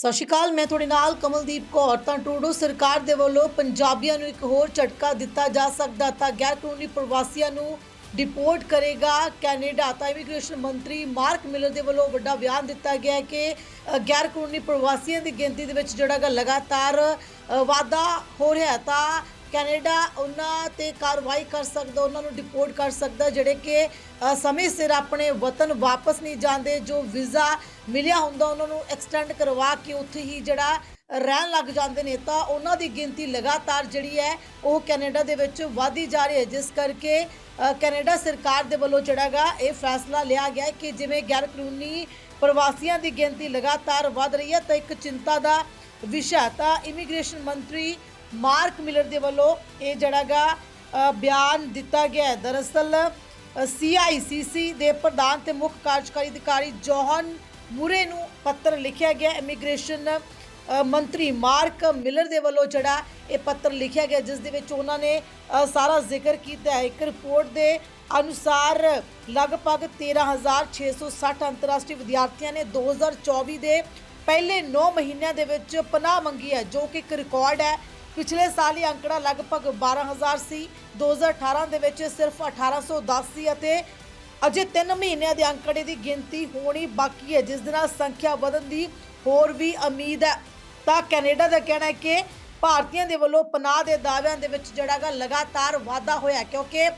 ਸਤਿ ਸ਼੍ਰੀ ਅਕਾਲ, ਮੈਂ ਤੁਹਾਡੇ ਨਾਲ ਕਮਲਦੀਪ ਕੌਰ। ਤਾਂ ਟਰੂਡੋ ਸਰਕਾਰ ਦੇ ਵੱਲੋਂ ਪੰਜਾਬੀਆਂ ਨੂੰ ਇੱਕ ਹੋਰ ਝਟਕਾ ਦਿੱਤਾ ਜਾ ਸਕਦਾ ਤਾਂ ਗੈਰ ਕਾਨੂੰਨੀ ਪ੍ਰਵਾਸੀਆਂ ਨੂੰ ਡਿਪੋਰਟ ਕਰੇਗਾ ਕੈਨੇਡਾ। ਤਾਂ ਇਮੀਗ੍ਰੇਸ਼ਨ ਮੰਤਰੀ ਮਾਰਕ ਮਿਲਰ ਦੇ ਵੱਲੋਂ ਵੱਡਾ ਬਿਆਨ ਦਿੱਤਾ ਗਿਆ ਹੈ ਕਿ ਗੈਰ ਕਾਨੂੰਨੀ ਪ੍ਰਵਾਸੀਆਂ ਦੀ ਗਿਣਤੀ ਦੇ ਵਿੱਚ ਜਿਹੜਾ ਗਾ ਲਗਾਤਾਰ ਵਾਧਾ ਹੋ ਰਿਹਾ ਤਾਂ ਕੈਨੇਡਾ ਉਹਨਾਂ ਤੇ ਕਾਰਵਾਈ ਕਰ ਸਕਦਾ, ਉਹਨਾਂ ਨੂੰ ਡਿਪੋਰਟ ਕਰ ਸਕਦਾ, ਜਿਹੜੇ ਕਿ ਸਮੇਂ ਸਿਰ ਆਪਣੇ ਵਤਨ ਵਾਪਸ ਨਹੀਂ ਜਾਂਦੇ, ਜੋ ਵੀਜ਼ਾ ਮਿਲਿਆ ਹੁੰਦਾ ਉਹਨਾਂ ਨੂੰ ਐਕਸਟੈਂਡ ਕਰਵਾ ਕੇ ਉੱਥੇ ਹੀ ਜਿਹੜਾ ਰਹਿਣ ਲੱਗ ਜਾਂਦੇ ਨੇ, ਤਾਂ ਉਹਨਾਂ ਦੀ ਗਿਣਤੀ ਲਗਾਤਾਰ ਜਿਹੜੀ ਹੈ, ਉਹ ਕੈਨੇਡਾ ਦੇ ਵਿੱਚ ਵਧਦੀ ਜਾ ਰਹੀ ਹੈ, ਜਿਸ ਕਰਕੇ ਕੈਨੇਡਾ ਸਰਕਾਰ ਦੇ ਵੱਲੋਂ ਜਿਹੜਾਗਾ ਇਹ ਫੈਸਲਾ ਲਿਆ ਗਿਆ ਕਿ ਜਿਵੇਂ ਗੈਰ ਕਾਨੂੰਨੀ ਪ੍ਰਵਾਸੀਆਂ ਦੀ ਗਿਣਤੀ ਲਗਾਤਾਰ ਵਧ ਰਹੀ ਹੈ, ਤਾਂ ਇੱਕ ਚਿੰਤਾ ਦਾ ਵਿਸ਼ਾ ਤਾਂ ਇਮੀਗ੍ਰੇਸ਼ਨ ਮੰਤਰੀ ਮਾਰਕ ਮਿਲਰ ਦੇ ਵੱਲੋਂ ਇਹ ਜਿਹੜਾਗਾ ਅ, ਬਿਆਨ ਦਿੱਤਾ ਗਿਆ ਹੈ। ਦਰਅਸਲ ਸੀਆਈਸੀਸੀ ਦੇ ਪ੍ਰਧਾਨ ਤੇ ਮੁੱਖ ਕਾਰਜਕਾਰੀ ਅਧਿਕਾਰੀ ਜੋਹਨ ਮੂਰੇ ਨੂੰ ਪੱਤਰ ਲਿਖਿਆ ਗਿਆ। ਇਮੀਗ੍ਰੇਸ਼ਨ ਮੰਤਰੀ ਮਾਰਕ ਮਿਲਰ ਦੇ ਵੱਲੋਂ ਜਿਹੜਾ ਇਹ ਪੱਤਰ ਲਿਖਿਆ ਗਿਆ ਜਿਸ ਦੇ ਵਿੱਚ ਉਹਨਾਂ ਨੇ ਸਾਰਾ ਜ਼ਿਕਰ ਕੀਤਾ ਹੈ। ਇੱਕ ਰਿਪੋਰਟ ਦੇ ਅਨੁਸਾਰ ਲਗਭਗ 13660 ਅੰਤਰਰਾਸ਼ਟਰੀ ਵਿਦਿਆਰਥੀਆਂ ਨੇ 2024 ਦੇ ਪਹਿਲੇ 9 ਮਹੀਨਿਆਂ ਦੇ ਵਿੱਚ ਪਨਾਹ ਮੰਗੀ ਹੈ ਜੋ ਕਿ ਇੱਕ ਰਿਕਾਰਡ ਹੈ। ਪਿਛਲੇ ਸਾਲ ਇਹ ਅੰਕੜਾ ਲਗਭਗ 12000 ਸੀ। 2018 ਦੇ ਵਿੱਚ ਸਿਰਫ 1810 ਸੀ ਅਤੇ ਅਜੇ 3 ਮਹੀਨਿਆਂ ਦੇ ਅੰਕੜੇ ਦੀ ਗਿਣਤੀ ਹੋਣੀ ਬਾਕੀ ਹੈ, ਜਿਸ ਦੇ ਨਾਲ ਸੰਖਿਆ ਵਧਣ ਦੀ ਹੋਰ ਵੀ ਉਮੀਦ ਹੈ। ਤਾਂ ਕੈਨੇਡਾ ਦਾ ਕਹਿਣਾ ਹੈ ਕਿ ਭਾਰਤੀਆਂ ਦੇ ਵੱਲੋਂ ਪਨਾਹ ਦੇ ਦਾਅਵਿਆਂ ਦੇ ਵਿੱਚ ਜਿਹੜਾਗਾ ਲਗਾਤਾਰ ਵਾਧਾ ਹੋਇਆ ਕਿਉਂਕਿ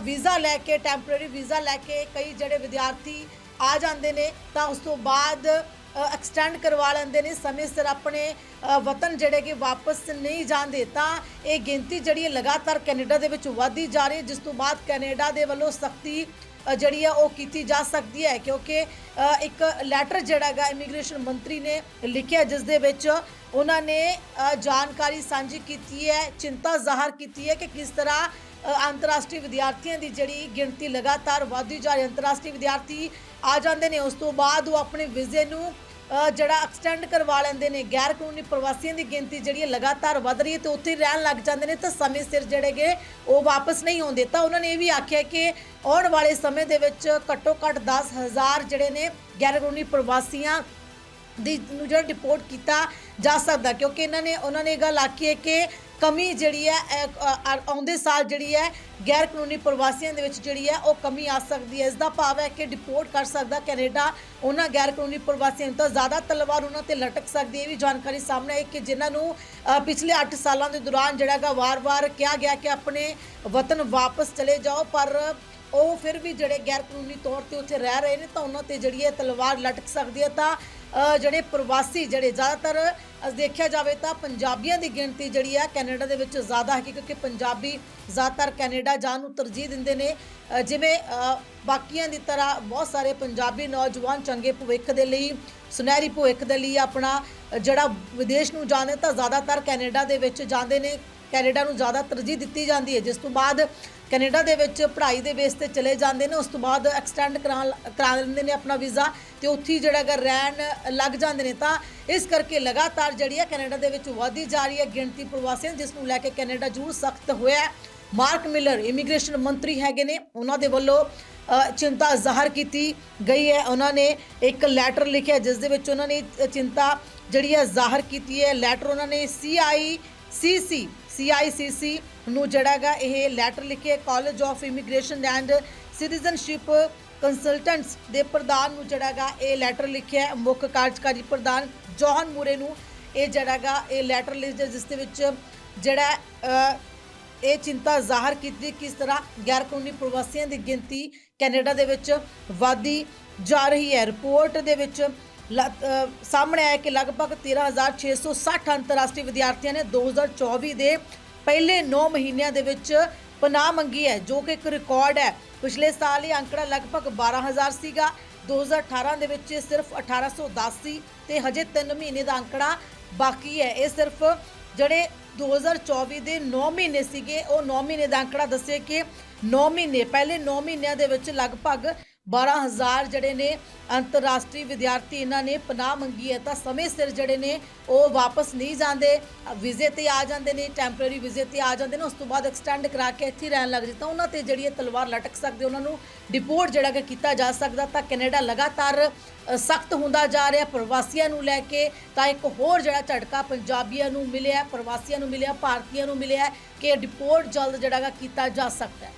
ਵੀਜ਼ਾ ਲੈ ਕੇ ਟੈਂਪਰੇਰੀ ਵੀਜ਼ਾ ਲੈ ਕੇ ਕਈ ਜਿਹੜੇ ਵਿਦਿਆਰਥੀ ਆ ਜਾਂਦੇ ਨੇ, ਤਾਂ ਉਸ ਤੋਂ ਬਾਅਦ ਐਕਸਟੈਂਡ ਕਰਵਾ ਲੈਂਦੇ ਨੇ, ਸਮੇਂ ਸਿਰ ਆਪਣੇ ਵਤਨ ਜਿਹੜੇ ਕਿ ਵਾਪਸ ਨਹੀਂ ਜਾਂਦੇ, ਤਾਂ ਇਹ ਗਿਣਤੀ ਜਿਹੜੀ ਹੈ ਲਗਾਤਾਰ ਕੈਨੇਡਾ ਦੇ ਵਿੱਚ ਵਧਦੀ ਜਾ ਰਹੀ ਹੈ, ਜਿਸ ਤੋਂ ਬਾਅਦ ਕੈਨੇਡਾ ਦੇ ਵੱਲੋਂ ਸਖਤੀ ਜਿਹੜੀ ਹੈ ਉਹ ਕੀਤੀ ਜਾ ਸਕਦੀ ਹੈ, ਕਿਉਂਕਿ ਇੱਕ ਲੈਟਰ ਜਿਹੜਾ ਹੈਗਾ ਇਮੀਗ੍ਰੇਸ਼ਨ ਮੰਤਰੀ ਨੇ ਲਿਖਿਆ ਜਿਸ ਦੇ ਵਿੱਚ ਉਹਨਾਂ ਨੇ ਜਾਣਕਾਰੀ ਸਾਂਝੀ ਕੀਤੀ ਹੈ, ਚਿੰਤਾ ਜ਼ਾਹਰ ਕੀਤੀ ਹੈ ਕਿ ਕਿਸ ਤਰ੍ਹਾਂ ਅੰਤਰਰਾਸ਼ਟਰੀ ਵਿਦਿਆਰਥੀਆਂ ਦੀ ਜਿਹੜੀ ਗਿਣਤੀ ਲਗਾਤਾਰ ਵਧਦੀ ਜਾ ਰਹੀ ਹੈ। ਅੰਤਰਰਾਸ਼ਟਰੀ ਵਿਦਿਆਰਥੀ ਆ ਜਾਂਦੇ ਨੇ, ਉਸ ਤੋਂ ਬਾਅਦ ਉਹ ਆਪਣੇ ਵੀਜ਼ੇ ਨੂੰ ਜਿਹੜਾ ਐਕਸਟੈਂਡ ਕਰਵਾ ਲੈਂਦੇ ਨੇ, ਗੈਰ ਕਾਨੂੰਨੀ ਪ੍ਰਵਾਸੀਆਂ ਦੀ ਗਿਣਤੀ ਜਿਹੜੀ ਹੈ ਲਗਾਤਾਰ ਵਧ ਰਹੀ ਹੈ ਤੇ ਉੱਥੇ ਰਹਿਣ ਲੱਗ ਜਾਂਦੇ ਨੇ ਤਾਂ ਸਮੇਂ ਸਿਰ ਜਿਹੜੇਗੇ ਉਹ ਵਾਪਸ ਨਹੀਂ ਆਉਂਦੇ। ਤਾਂ ਉਹਨਾਂ ਨੇ ਇਹ ਵੀ ਆਖਿਆ ਕਿ ਆਉਣ ਵਾਲੇ ਸਮੇਂ ਦੇ ਵਿੱਚ ਘੱਟੋ ਘੱਟ 10000 ਜਿਹੜੇ ਨੇ ਗੈਰ ਕਾਨੂੰਨੀ ਪ੍ਰਵਾਸੀਆਂ ਦੀ ਨੂੰ ਜਿਹੜਾ ਰਿਪੋਰਟ ਕੀਤਾ ਜਾ ਸਕਦਾ। ਕਿਉਂਕਿ ਇਹਨਾਂ ਨੇ, ਉਹਨਾਂ ਨੇ ਇਹ ਗੱਲ ਆਖੀ ਹੈ ਕਿ ਕਮੀ ਜਿਹੜੀ ਹੈ ਅ, ਅ, ਆਉਂਦੇ ਸਾਲ ਜਿਹੜੀ ਹੈ ਗੈਰ ਕਾਨੂੰਨੀ ਪ੍ਰਵਾਸੀਆਂ ਦੇ ਵਿੱਚ ਜਿਹੜੀ ਹੈ ਉਹ ਕਮੀ ਆ ਸਕਦੀ ਹੈ। ਇਸ ਦਾ ਭਾਵ ਹੈ ਕਿ ਡਿਪੋਰਟ ਕਰ ਸਕਦਾ ਕੈਨੇਡਾ। ਉਹਨਾਂ ਗੈਰ ਕਾਨੂੰਨੀ ਪ੍ਰਵਾਸੀਆਂ ਨੂੰ ਤਾਂ ਜ਼ਿਆਦਾ ਤਲਵਾਰ ਉਹਨਾਂ ਤੇ ਲਟਕ ਸਕਦੀ ਹੈ। ਇਹ ਵੀ ਜਾਣਕਾਰੀ ਸਾਹਮਣੇ ਆਈ ਕਿ ਜਿਨ੍ਹਾਂ ਨੂੰ ਅ, ਪਿਛਲੇ 8 ਸਾਲਾਂ ਦੇ ਦੌਰਾਨ ਜਿਹੜਾਗਾ ਵਾਰ-ਵਾਰ ਕਿਹਾ ਗਿਆ ਕਿ ਆਪਣੇ ਵਤਨ ਵਾਪਸ ਚਲੇ ਜਾਓ ਪਰ ਉਹ ਫਿਰ ਵੀ ਜਿਹੜੇ ਗੈਰ ਕਾਨੂੰਨੀ ਤੌਰ ਤੇ ਉੱਥੇ ਰਹਿ ਰਹੇ ਨੇ ਤਾਂ ਉਹਨਾਂ ਤੇ ਜਿਹੜੀ ਹੈ ਤਲਵਾਰ ਲਟਕ ਸਕਦੀ ਹੈ। ਤਾਂ ਅ, ਜਿਹੜੇ ਪ੍ਰਵਾਸੀ ਜਿਹੜੇ ਜ਼ਿਆਦਾਤਰ ਅ, ਦੇਖਿਆ ਜਾਵੇ ਤਾਂ ਪੰਜਾਬੀਆਂ ਦੀ ਗਿਣਤੀ ਜਿਹੜੀ ਹੈ ਕੈਨੇਡਾ ਦੇ ਵਿੱਚ ਜ਼ਿਆਦਾ ਹੈ ਕਿਉਂਕਿ ਪੰਜਾਬੀ ਜ਼ਿਆਦਾਤਰ ਕੈਨੇਡਾ ਜਾਣ ਨੂੰ ਤਰਜੀਹ ਦਿੰਦੇ ਨੇ। ਜਿਵੇਂ ਬਾਕੀਆਂ ਦੀ ਤਰ੍ਹਾਂ ਬਹੁਤ ਸਾਰੇ ਪੰਜਾਬੀ ਨੌਜਵਾਨ ਚੰਗੇ ਭਵਿੱਖ ਦੇ ਲਈ ਸੁਨਹਿਰੀ ਭਵਿੱਖ ਦੇ ਲਈ ਆਪਣਾ ਜਿਹੜਾ ਵਿਦੇਸ਼ ਨੂੰ ਜਾਂਦੇ ਤਾਂ ਜ਼ਿਆਦਾਤਰ ਕੈਨੇਡਾ ਦੇ ਵਿੱਚ ਜਾਂਦੇ ਨੇ। ਕੈਨੇਡਾ ਨੂੰ ਜ਼ਿਆਦਾ ਤਰਜੀਹ ਦਿੱਤੀ ਜਾਂਦੀ ਹੈ, ਜਿਸ ਤੋਂ ਬਾਅਦ ਕੈਨੇਡਾ ਦੇ ਵਿੱਚ ਪੜ੍ਹਾਈ ਦੇ ਬੇਸ ਤੇ ਚਲੇ ਜਾਂਦੇ ਨੇ, ਉਸ ਤੋਂ ਬਾਅਦ ਐਕਸਟੈਂਡ ਕਰਾ ਕਰਾ ਲੈਂਦੇ ਨੇ ਆਪਣਾ ਵੀਜ਼ਾ ਤੇ ਉੱਥੇ ਹੀ ਜਿਹੜਾ ਗਾ ਰਹਿਣ ਲੱਗ ਜਾਂਦੇ ਨੇ। ਤਾਂ ਇਸ ਕਰਕੇ ਲਗਾਤਾਰ ਜਿਹੜੀ ਹੈ ਕੈਨੇਡਾ ਦੇ ਵਿੱਚ ਵਧਦੀ ਜਾ ਰਹੀ ਹੈ ਗਿਣਤੀ ਪ੍ਰਵਾਸੀਆਂ ਜਿਸ ਨੂੰ ਲੈ ਕੇ ਕੈਨੇਡਾ ਜ਼ਰੂਰ ਸਖਤ ਹੋਇਆ ਮਾਰਕ ਮਿਲਰ, ਇਮੀਗ੍ਰੇਸ਼ਨ ਮੰਤਰੀ ਹੈਗੇ ਨੇ, ਉਹਨਾਂ ਦੇ ਵੱਲੋਂ ਚਿੰਤਾ ਜ਼ਾਹਰ ਕੀਤੀ ਗਈ ਹੈ। ਉਹਨਾਂ ਨੇ ਇੱਕ ਲੈਟਰ ਲਿਖਿਆ, ਜਿਸ ਦੇ ਵਿੱਚ ਉਹਨਾਂ ਨੇ ਚਿੰਤਾ ਜਿਹੜੀ ਹੈ ਜ਼ਾਹਰ ਕੀਤੀ ਹੈ। ਲੈਟਰ ਉਹਨਾਂ ਨੇ ਸੀਆਈ ਸੀਸੀ ਸੀਆਈਸੀਸੀ ਨੂੰ ਜਿਹੜਾਗਾ ਇਹ ਲੈਟਰ ਲਿਖਿਆ college of immigration and citizenship consultants ਦੇ ਪ੍ਰਧਾਨ ਨੂੰ ਜਿਹੜਾਗਾ ਇਹ ਲੈਟਰ ਲਿਖਿਆ ਮੁੱਖ ਕਾਰਜਕਾਰੀ ਪ੍ਰਧਾਨ ਜੋਹਨ ਮੂਰੇ ਨੂੰ। ਇਹ ਜਿਹੜਾਗਾ ਇਹ ਲੈਟਰ ਲਿਖਿਆ ਜਿਸ ਦੇ ਵਿੱਚ ਜਿਹੜਾ ਇਹ ਚਿੰਤਾ ਜ਼ਾਹਰ ਕੀਤੀ ਕਿਸ ਤਰ੍ਹਾਂ ਗੈਰ ਕਾਨੂੰਨੀ ਪ੍ਰਵਾਸੀਆਂ ਦੀ ਗਿਣਤੀ ਕੈਨੇਡਾ ਦੇ ਵਿੱਚ ਵਧਦੀ ਜਾ ਰਹੀ ਹੈ। ਰਿਪੋਰਟ ਦੇ ਵਿੱਚ ਸਾਹਮਣੇ ਆਇਆ ਕਿ ਲਗਭਗ 13660 ਅੰਤਰਰਾਸ਼ਟਰੀ ਵਿਦਿਆਰਥੀਆਂ ਨੇ 2024 ਦੇ ਪਹਿਲੇ 9 ਮਹੀਨਿਆਂ ਦੇ ਵਿੱਚ ਪਨਾਹ ਮੰਗੀ ਹੈ, ਜੋ ਕਿ ਇੱਕ ਰਿਕਾਰਡ ਹੈ। ਪਿਛਲੇ ਸਾਲ ਇਹ ਅੰਕੜਾ ਲਗਭਗ 12000 ਸੀਗਾ। 2018 ਦੇ ਵਿੱਚ ਇਹ ਸਿਰਫ 1810 ਸੀ ਤੇ ਹਜੇ 3 ਮਹੀਨੇ ਦਾ ਅੰਕੜਾ ਬਾਕੀ ਹੈ। ਇਹ ਸਿਰਫ ਜਿਹੜੇ 2024 ਦੇ 9 ਮਹੀਨੇ ਸੀਗੇ, ਉਹ 9 ਮਹੀਨੇ ਦਾ ਅੰਕੜਾ ਦੱਸੇ ਕਿ 9 ਮਹੀਨੇ, ਪਹਿਲੇ 9 ਮਹੀਨਿਆਂ ਦੇ ਵਿੱਚ ਲਗਭਗ 12000 ਜਿਹੜੇ ਨੇ ਅੰਤਰਰਾਸ਼ਟਰੀ ਵਿਦਿਆਰਥੀ ਇਹਨਾਂ ਨੇ ਪਨਾਹ ਮੰਗੀ ਹੈ, ਤਾਂ ਸਮੇਂ ਸਿਰ ਜਿਹੜੇ ਨੇ ਉਹ ਵਾਪਸ ਨਹੀਂ ਜਾਂਦੇ, ਵੀਜ਼ੇ ਤੇ ਆ ਜਾਂਦੇ ਨੇ ਟੈਂਪਰੇਰੀ ਵੀਜ਼ੇ ਤੇ ਆ ਜਾਂਦੇ ਨੇ, ਉਸ ਤੋਂ ਬਾਅਦ ਐਕਸਟੈਂਡ ਕਰਾ ਕੇ ਇੱਥੇ ਰਹਿਣ ਲੱਗ ਜਾਂਦੇ ਤਾਂ ਉਹਨਾਂ ਤੇ ਜਿਹੜੀ ਇਹ ਤਲਵਾਰ ਲਟਕ ਸਕਦੇ ਉਹਨਾਂ ਨੂੰ ਡਿਪੋਰਟ ਜਿਹੜਾ ਕਿ ਕੀਤਾ ਜਾ ਸਕਦਾ, ਤਾਂ ਕੈਨੇਡਾ ਲਗਾਤਾਰ ਸਖਤ ਹੁੰਦਾ ਜਾ ਰਿਹਾ, ਪ੍ਰਵਾਸੀਆਂ ਨੂੰ ਲੈ ਕੇ ਤਾਂ ਇੱਕ ਹੋਰ ਜਿਹੜਾ ਝਟਕਾ ਪੰਜਾਬੀਆਂ ਨੂੰ ਮਿਲਿਆ, ਪ੍ਰਵਾਸੀਆਂ ਨੂੰ ਮਿਲਿਆ, ਭਾਰਤੀਆਂ ਨੂੰ ਮਿਲਿਆ ਕਿ ਡਿਪੋਰਟ ਜਲਦ ਜਿਹੜਾ ਕੀਤਾ ਜਾ ਸਕਦਾ ਹੈ।